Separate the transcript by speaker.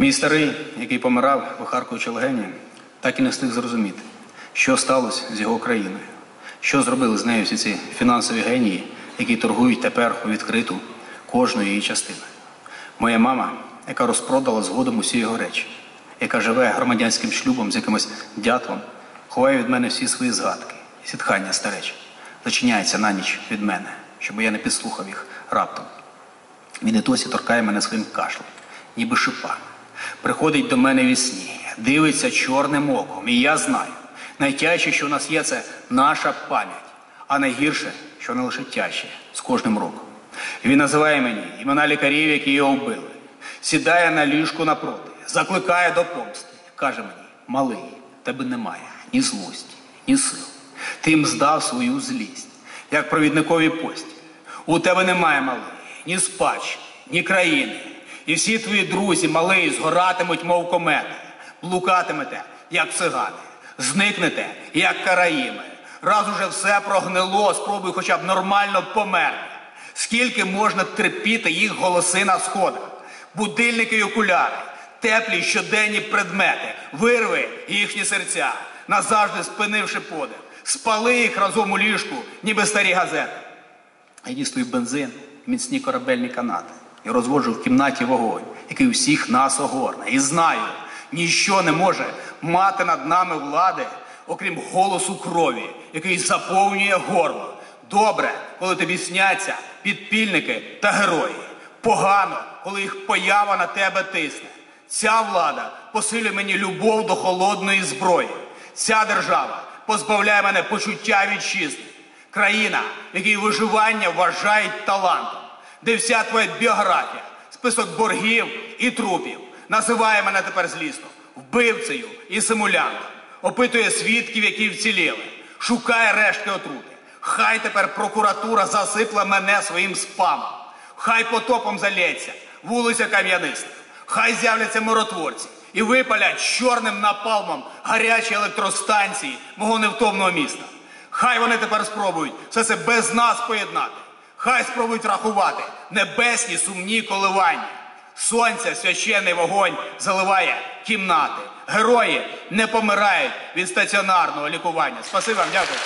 Speaker 1: Мій старий, який помирав, вихаркуючи легені, так і не встиг зрозуміти, що сталося з його країною, що зробили з нею всі ці фінансові генії, які торгують тепер у відкриту кожною її частиною. Моя мама, яка розпродала згодом усі його речі, яка живе громадянським шлюбом з якимось дятлом, ховає від мене всі свої згадки і зітхання старечі, зачиняється на ніч від мене, щоб я не підслухав їх раптом. Він і досі торкає мене своїм кашлем, ніби шипа. Приходить до мене ві сні, дивиться чорним оком, і я знаю. Найтяжче, що в нас є, це наша пам'ять, а найгірше, що не лише тяжче з кожним роком. Він називає мені імена лікарів, які його вбили, сідає на ліжку напроти, закликає до помсти. Каже мені, малий, тебе немає ні злості, ні сил. Ти їм здав свою злість, як провідникові пості. У тебе немає малий, ні спадщини, ні країни. І всі твої друзі, малий, згоратимуть, мов комети, блукатимете, як цигани, зникнете, як караїми. Раз уже все прогнило, спробуй хоча б нормально померти. Скільки можна терпіти їх голоси на сходах, будильники й окуляри, теплі щоденні предмети, вирви їхні серця, назавжди спинивши подих, спали їх разом у ліжку, ніби старі газети. Я дістаю бензин, міцні корабельні канати і розводжу в кімнаті вогонь, який усіх нас огорне. І знаю, ніщо не може мати над нами влади, окрім голосу крові, який заповнює горло. Добре, коли тобі сняться підпільники та герої. Погано, коли їх поява на тебе тисне. Ця влада посилює мені любов до холодної зброї. Ця держава позбавляє мене почуття вітчизни. Країна, в якій виживання вважають талантом, де вся твоя біографія, список боргів і трупів, називає мене тепер злісно, вбивцею і симулянтом, опитує свідків, які вціліли, шукає рештки отрути. Хай тепер прокуратура засипла мене своїм спамом. Хай потопом залється вулиця кам'янистих. Хай з'являться миротворці і випалять чорним напалмом гарячі електростанції мого невтомного міста. Хай вони тепер спробують все це без нас поєднати. Хай спробують рахувати небесні сумні коливання. Сонця священний вогонь заливає кімнати. Герої не помирають від стаціонарного лікування. Спасибо вам, дякую.